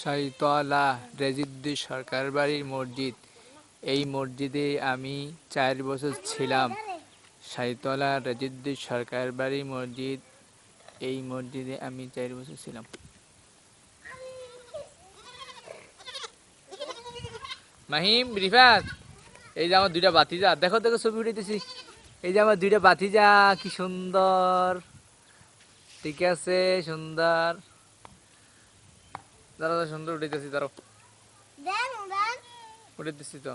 সাইতলা রেজিদ্দি সরকার বাড়ির মসজিদ। এই মসজিদে আমি চার বছর ছিলাম। সাইতলা রেজিদ্দি সরকার বাড়ি মসজিদ, এই মসজিদে আমি চার বছর ছিলাম। মাহিম, রিফাত, এই যে আমার দুইটা বাতিজা দেখো দেখো ছবি উঠাইতেছি। এই যে আমার দুইটা বাতিজা কি সুন্দর। ঠিক আছে, সুন্দর। দাঁড়া সুন্দর উঠেতেছি দাঁড়ো দেন দেন। তো।